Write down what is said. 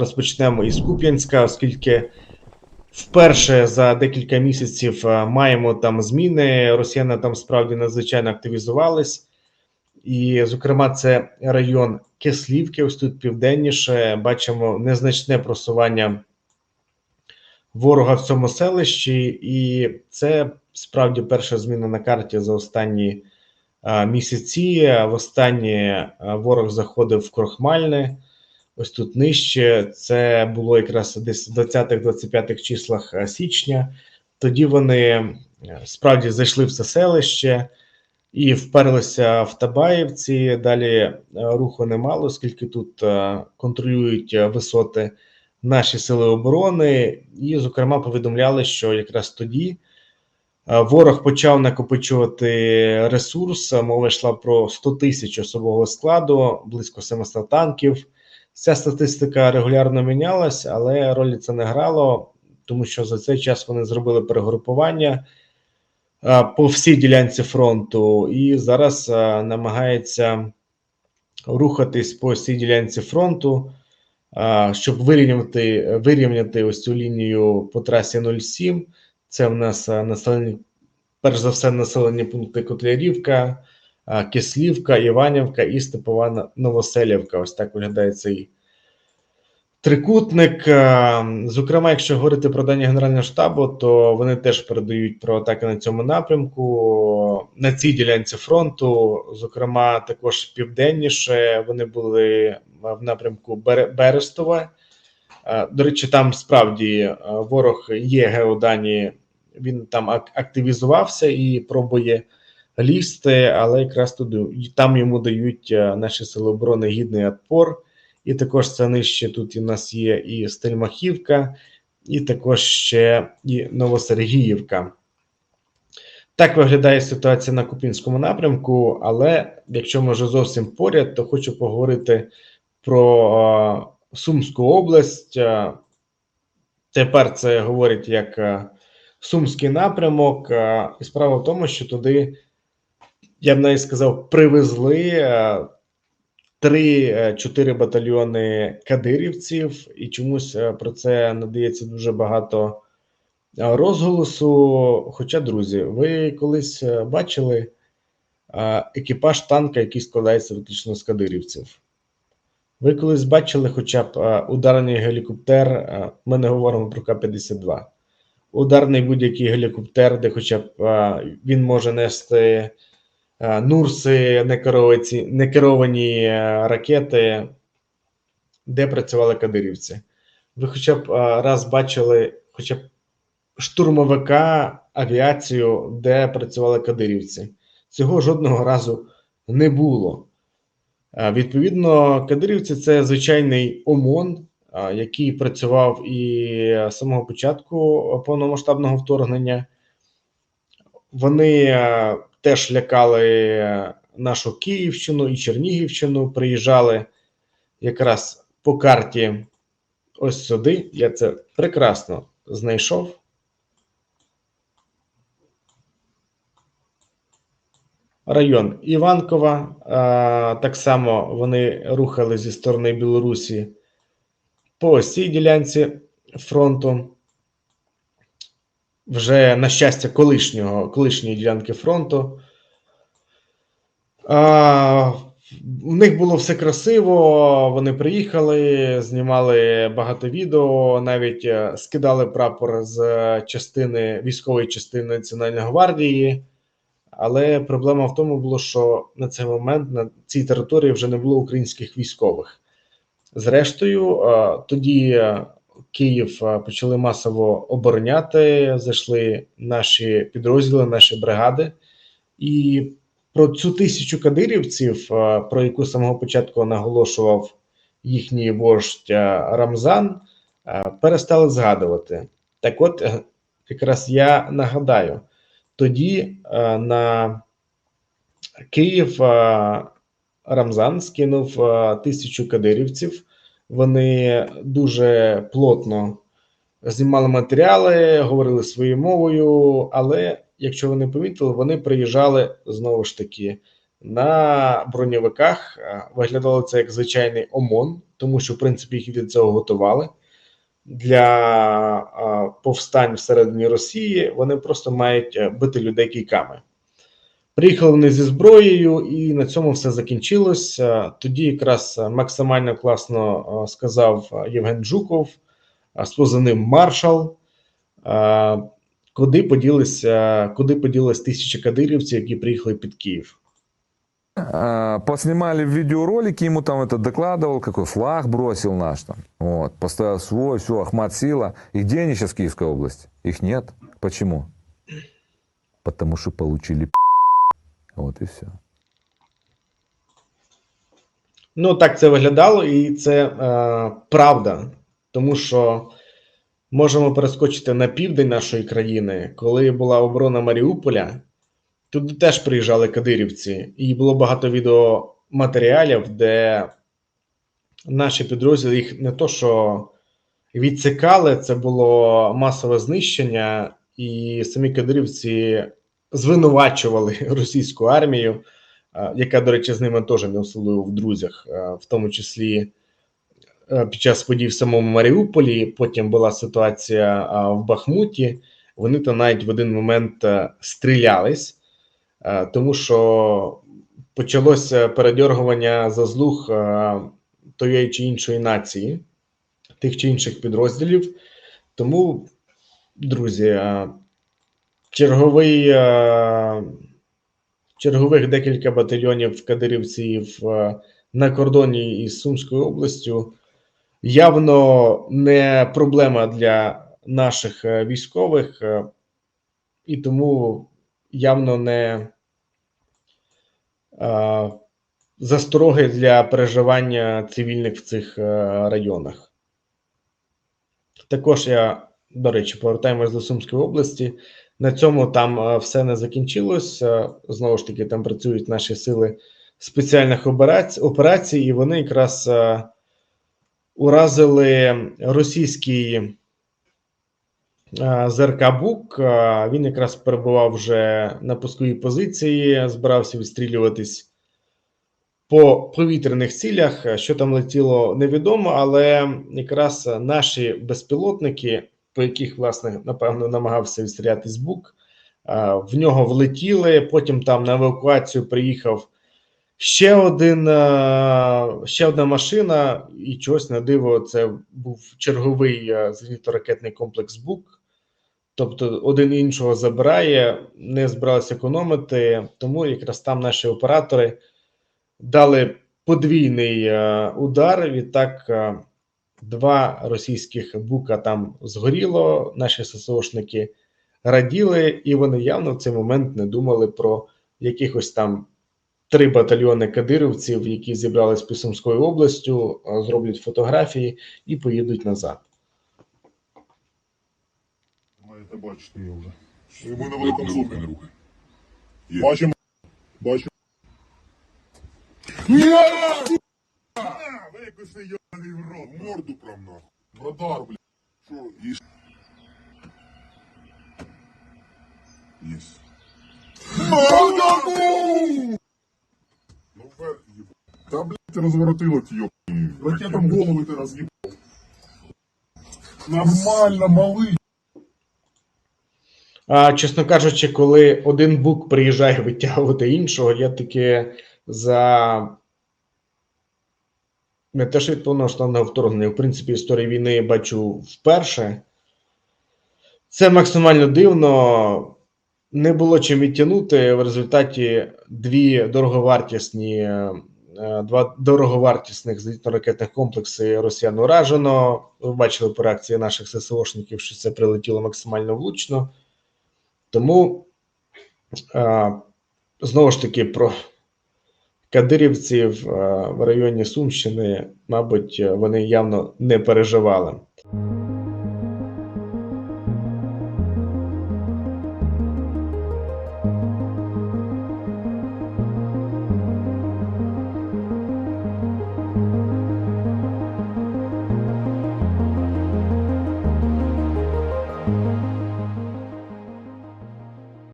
Розпочнемо із Куп'янська, оскільки вперше за декілька місяців е, маємо там зміни. Росіяни там справді надзвичайно активізувались. І, зокрема, це район Кислівки, ось тут південніше. Бачимо незначне просування ворога в цьому селищі, і це справді перша зміна на карті за останні а, місяці. Востаннє а, ворог заходив в Крохмальне. Ось тут нижче. Це було якраз десь в 20-25 числах січня. Тоді вони е, справді зайшли в це селище і вперлися в Табаївці. Далі е, руху немало, оскільки тут е, контролюють е, висоти наші сили оборони, і, зокрема, повідомляли, що якраз тоді е, ворог почав накопичувати ресурс. Мова йшла про 100 тисяч особового складу, близько 700 танків. Ця статистика регулярно мінялась, але ролі це не грало, тому що за цей час вони зробили перегрупування по всій ділянці фронту, і зараз намагається рухатись по всій ділянці фронту, щоб вирівняти, вирівняти ось цю лінію по трасі 07. Це в нас населені, перш за все, населені пункти Котлярівка, Кислівка, Іванівка і Степова Новоселівка. Ось так виглядає цей трикутник. Зокрема, якщо говорити про дані Генерального штабу, то вони теж передають про атаки на цьому напрямку, на цій ділянці фронту. Зокрема, також південніше вони були в напрямку Бере- Берестове. Е, До речі, там справді ворог є геодані, він там активізувався і пробує лізти, але якраз туди там йому дають е, наші сили оборони гідний отпор. І також це нижче тут у нас є і Стельмахівка, і також ще і Новосергіївка. Так виглядає ситуація на Купінському напрямку, але якщо може зовсім поряд, то хочу поговорити про е, Сумську область. Е, Тепер це говорить як Сумський напрямок. І справа в тому, що туди, я б навіть сказав, привезли е, три-чотири батальйони кадирівців, і чомусь е, про це надається дуже багато е, розголосу. Хоча, друзі, ви колись е, бачили е, екіпаж танка, який складається виключно з кадирівців? Ви колись бачили хоча б е, ударний гелікоптер, е, ми не говоримо про К-52. Ударний будь-який гелікоптер, де хоча б е, він може нести е, Нурси, некеровані, е, ракети, де працювали кадирівці. Ви хоча б е, раз бачили хоча б штурмовика, авіацію, де працювали кадирівці. Цього жодного разу не було. Е, Відповідно, кадирівці це звичайний ОМОН, е, який працював і з самого початку повномасштабного вторгнення. Вони е, теж лякали нашу Київщину і Чернігівщину. Приїжджали якраз по карті ось сюди. Я це прекрасно знайшов. Район Іванкова. е, Так само вони рухали зі сторони Білорусі по ось цій ділянці фронту. Вже, на щастя, колишнього, колишньої ділянки фронту. А, в них було все красиво. Вони приїхали, знімали багато відео, навіть е, скидали прапор з частини військової частини Національної гвардії. Але проблема в тому було, що на цей момент на цій території вже не було українських військових. Зрештою, е, тоді е, Київ е, почали масово обороняти, зайшли наші підрозділи, наші бригади. І про цю тисячу кадирівців, е, про яку з самого початку наголошував їхній вождь е, Рамзан, перестали згадувати. Так от, якраз я нагадаю, тоді на Київ Рамзан скинув тисячу кадирівців. Вони дуже плотно знімали матеріали, говорили своєю мовою, але якщо ви не помітили, вони приїжджали знову ж таки на броньовиках виглядало це як звичайний ОМОН, тому що, в принципі, їх від цього готували. Для повстань всередині Росії вони просто мають е, бити людей кійками. Приїхали вони зі зброєю, і на цьому все закінчилось. Е, Тоді якраз максимально класно е, сказав е, Євген Жуков е, з позивним Маршал. Куди поділися, куди поділись тисячі кадирівців, які приїхали під Київ? Поснимали видеоролики, ему там это докладывал, какой флаг бросил наш там. Вот, поставил свой, все, Ахмат Сила. И где они сейчас в Киевской области? Их нет. Почему? Потому что получили Вот и все. Ну, так це виглядало, і це е, правда. Тому що можемо перескочити на південь нашої країни, коли була оборона Маріуполя, туди теж приїжджали кадирівці, і було багато відеоматеріалів, де наші підрозділи їх не то, що відсікали, це було масове знищення, і самі кадирівці звинувачували російську армію, яка, до речі, з ними теж не особливо в друзях, в тому числі е, під час подій в самому Маріуполі. Потім була ситуація в Бахмуті. Вони там навіть в один момент е, стрілялись, е, тому що почалося передьоргування заслуг тої чи іншої нації, тих чи інших підрозділів. Тому, друзі, черговий, е, чергових декілька батальйонів кадирівців е, на кордоні із Сумською областю явно не проблема для наших е, військових, і тому явно не застороги для переживання цивільних в цих районах. Також я, до речі, повертаємось до Сумської області. На цьому там е, все не закінчилось. Е, Знову ж таки, там працюють наші сили спеціальних операцій, і вони якраз е, уразили російський ЗРК Бук. Він якраз перебував вже на пусковій позиції, збирався відстрілюватись по повітряних цілях. Що там летіло, невідомо, але якраз наші безпілотники, по яких, власне, напевно, намагався відстрілятись Бук, е, в нього влетіли. Потім там на евакуацію приїхав ще один, ще одна машина, і чогось на диво, це був черговий зенітно-ракетний комплекс Бук. Тобто один іншого забирає, не збиралися економити, тому якраз там наші оператори дали подвійний удар. Відтак, два російських бука там згоріло. Наші ССОшники раділи, і вони явно в цей момент не думали про якихось там три батальйони кадирівців, які зібрались під Сумською областю, зроблять фотографії і поїдуть назад. Маєте бачити його вже. Ми на великому Не не. Є. Бачимо. Бачимо. Викуси йоний в В Морду прям нахуй. Бродар, блядь. Що? Їж. Єс. Ну вверх їб. Та, блядь, ти розворотило ті йобані. Ракетом голови ти роз'їбав. Нормально, малий. Чесно кажучи, коли один бук приїжджає витягувати іншого, я таки за те, що від повномасштабного вторгнення, в принципі, історії війни я бачу вперше. Це максимально дивно. Не було чим відтягнути. В результаті дві дороговартісні, е, два дороговартісних зенітно-ракетних комплекси росіян уражено. Ви бачили по реакції наших ССОшників, що це прилетіло максимально влучно. Тому е, знову ж таки про кадирівців е, в районі Сумщини, мабуть, вони явно не переживали.